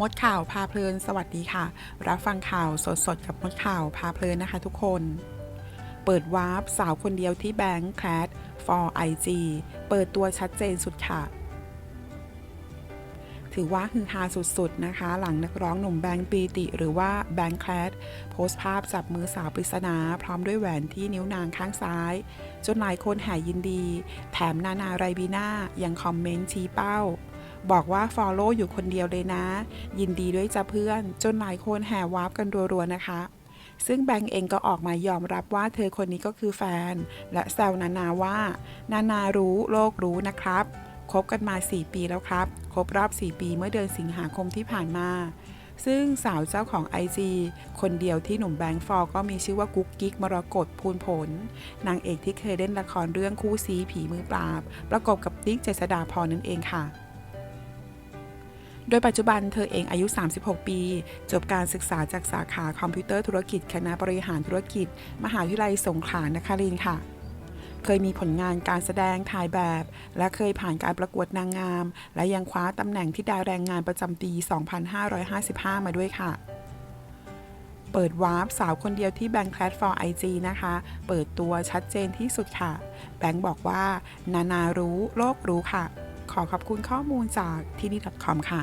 มดข่าวพาเพลิน สวัสดีค่ะ รับฟังข่าวสดๆ กับมดข่าวพาเพลินนะคะทุกคน เปิดวาร์ปสาวคนเดียวที่แบงค์แคท for IG เปิดตัวชัดเจนสุดค่ะ ถือว่าฮือฮาสุดๆนะคะ หลังนักร้องหนุ่มแบงค์ปีติ หรือว่าแบงค์แคทโพสต์ภาพจับมือสาวปริศนา พร้อมด้วยแหวนที่นิ้วนางข้างซ้าย จนหลายคนแห่ยินดี แถมนานาไรบีน่ายังคอมเมนต์ชี้เป้า บอกว่า Follow อยู่คนเดียวเลยนะ ยินดีด้วยจ้าเพื่อน จนหลายคนแห่วาร์ปกันรัวๆนะคะ ซึ่งแบงก์เองก็ออกมายอมรับว่าเธอคนนี้ก็คือแฟน และแซวนานาว่า นานารู้โลกรู้นะครับคบกันมา 4 ปีแล้วครับ ครบรอบ 4 ปีเมื่อเดือนสิงหาคมที่ผ่านมา ซึ่งสาวเจ้าของ IG คนเดียวที่หนุ่มแบงค์ฟอก็มีชื่อว่ากุ๊กกิ๊กมรกตพูนผล นางเอกที่เคยเล่นละครเรื่องคู่ซีผีมือปราบ ประกบกับติ๊กเจษดาพรนั่นเองค่ะ โดยปัจจุบันเธอเองอายุ 36 ปี จบการศึกษาจากสาขาคอมพิวเตอร์ธุรกิจ คณะบริหารธุรกิจ มหาวิทยาลัยสงขลานครินทร์ค่ะ เคยมีผลงานการแสดงถ่ายแบบ และเคยผ่านการประกวดนางงาม และยังคว้าตำแหน่งที่ดาแรงงานประจำปี 2555 มาด้วยค่ะเปิดวาร์ปสาวคนเดียวที่แบงค์แคลตฟอร์ไอจีนะคะ เปิดตัวชัดเจนที่สุดค่ะ แบงค์บอกว่า นานารู้ โลกรู้ค่ะ ขอขอบคุณข้อมูลจากที่นี่ .com ค่ะ